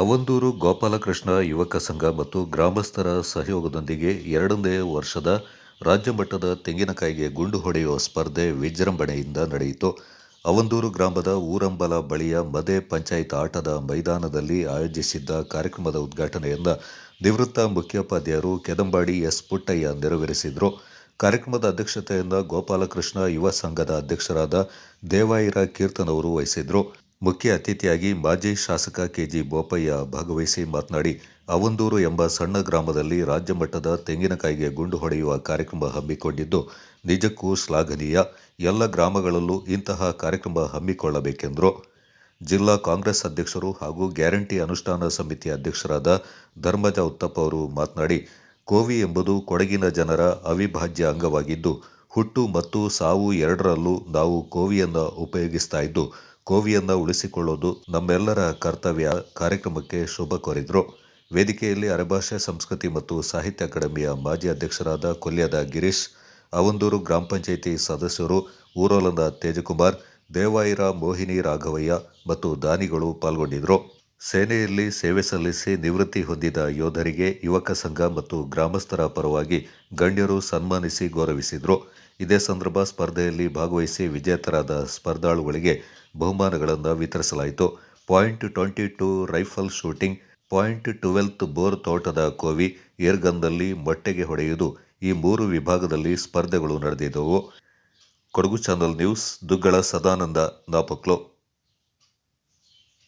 ಅವಧೂರು ಗೋಪಾಲಕೃಷ್ಣ ಯುವಕ ಸಂಘ ಮತ್ತು ಗ್ರಾಮಸ್ಥರ ಸಹಯೋಗದೊಂದಿಗೆ ಎರಡನೇ ವರ್ಷದ ರಾಜ್ಯ ಮಟ್ಟದ ತೆಂಗಿನಕಾಯಿಗೆ ಗುಂಡು ಹೊಡೆಯುವ ಸ್ಪರ್ಧೆ ವಿಜೃಂಭಣೆಯಿಂದ ನಡೆಯಿತು. ಅವಂದೂರು ಗ್ರಾಮದ ಊರಂಬಲ ಬಳಿಯ ಮದೆ ಪಂಚಾಯತ್ ಆಟದ ಮೈದಾನದಲ್ಲಿ ಆಯೋಜಿಸಿದ್ದ ಕಾರ್ಯಕ್ರಮದ ಉದ್ಘಾಟನೆಯನ್ನು ನಿವೃತ್ತ ಮುಖ್ಯೋಪಾಧ್ಯಾಯರು ಕೆದಂಬಾಡಿ ಎಸ್ ಪುಟ್ಟಯ್ಯ ನೆರವೇರಿಸಿದರು. ಕಾರ್ಯಕ್ರಮದ ಅಧ್ಯಕ್ಷತೆಯನ್ನು ಗೋಪಾಲಕೃಷ್ಣ ಯುವ ಸಂಘದ ಅಧ್ಯಕ್ಷರಾದ ದೇವಾಯಿರ ಕೀರ್ತನವರು ವಹಿಸಿದ್ರು. ಮುಖ್ಯ ಅತಿಥಿಯಾಗಿ ಮಾಜಿ ಶಾಸಕ ಕೆಜಿ ಬೋಪಯ್ಯ ಭಾಗವಹಿಸಿ ಮಾತನಾಡಿ, ಅವಂದೂರು ಎಂಬ ಸಣ್ಣ ಗ್ರಾಮದಲ್ಲಿ ರಾಜ್ಯ ಮಟ್ಟದ ತೆಂಗಿನಕಾಯಿಗೆ ಗುಂಡು ಹೊಡೆಯುವ ಕಾರ್ಯಕ್ರಮ ಹಮ್ಮಿಕೊಂಡಿದ್ದು, ನಿಜಕ್ಕೂ ಶ್ಲಾಘನೀಯ. ಎಲ್ಲ ಗ್ರಾಮಗಳಲ್ಲೂ ಇಂತಹ ಕಾರ್ಯಕ್ರಮ ಹಮ್ಮಿಕೊಳ್ಳಬೇಕೆಂದರು. ಜಿಲ್ಲಾ ಕಾಂಗ್ರೆಸ್ ಅಧ್ಯಕ್ಷರು ಹಾಗೂ ಗ್ಯಾರಂಟಿ ಅನುಷ್ಠಾನ ಸಮಿತಿ ಅಧ್ಯಕ್ಷರಾದ ಧರ್ಮಜ ಉತ್ತಪ್ಪ ಅವರು ಮಾತನಾಡಿ, ಕೋವಿ ಎಂಬುದು ಕೊಡಗಿನ ಜನರ ಅವಿಭಾಜ್ಯ ಅಂಗವಾಗಿದ್ದು, ಹುಟ್ಟು ಮತ್ತು ಸಾವು ಎರಡರಲ್ಲೂ ನಾವು ಕೋವಿಯನ್ನು ಉಪಯೋಗಿಸ್ತಾ ಇದ್ದು ಕೋವಿಯನ್ನು ಉಳಿಸಿಕೊಳ್ಳೋದು ನಮ್ಮೆಲ್ಲರ ಕರ್ತವ್ಯ ಕಾರ್ಯಕ್ರಮಕ್ಕೆ ಶುಭ ಕೋರಿದ್ರು. ವೇದಿಕೆಯಲ್ಲಿ ಅರೆಭಾಷೆ, ಸಂಸ್ಕೃತಿ ಮತ್ತು ಸಾಹಿತ್ಯ ಅಕಾಡೆಮಿಯ ಮಾಜಿ ಅಧ್ಯಕ್ಷರಾದ ಕೊಲ್ಯದ ಗಿರೀಶ್, ಅವಂದೂರು ಗ್ರಾಮ ಪಂಚಾಯಿತಿ ಸದಸ್ಯರು ಊರೋಲದ ತೇಜಕುಮಾರ್ ದೇವಾಯಿರ ಮೋಹಿನಿ ರಾಘವಯ್ಯ ಮತ್ತು ದಾನಿಗಳು ಪಾಲ್ಗೊಂಡಿದ್ದರು ಸೇನೆಯಲ್ಲಿ ಸೇವೆ ಸಲ್ಲಿಸಿ ನಿವೃತ್ತಿ ಹೊಂದಿದ ಯೋಧರಿಗೆ ಯುವಕ ಸಂಘ ಮತ್ತು ಗ್ರಾಮಸ್ಥರ ಪರವಾಗಿ ಗಣ್ಯರು ಸನ್ಮಾನಿಸಿ ಗೌರವಿಸಿದರು. ಇದೇ ಸಂದರ್ಭ ಸ್ಪರ್ಧೆಯಲ್ಲಿ ಭಾಗವಹಿಸಿ ವಿಜೇತರಾದ ಸ್ಪರ್ಧಾಳುಗಳಿಗೆ ಬಹುಮಾನಗಳನ್ನು ವಿತರಿಸಲಾಯಿತು. Point twenty two rifle shooting, point twelfth bore ತೋಟದ ಕೋವಿ, ಏರ್ಗನ್ನಲ್ಲಿ ಮೊಟ್ಟೆಗೆ ಹೊಡೆಯುವುದು ಈ ಮೂರು ವಿಭಾಗದಲ್ಲಿ ಸ್ಪರ್ಧೆಗಳು ನಡೆದಿದ್ದವು. Kodagu channel news, Duggala Sadananda, Napoklu.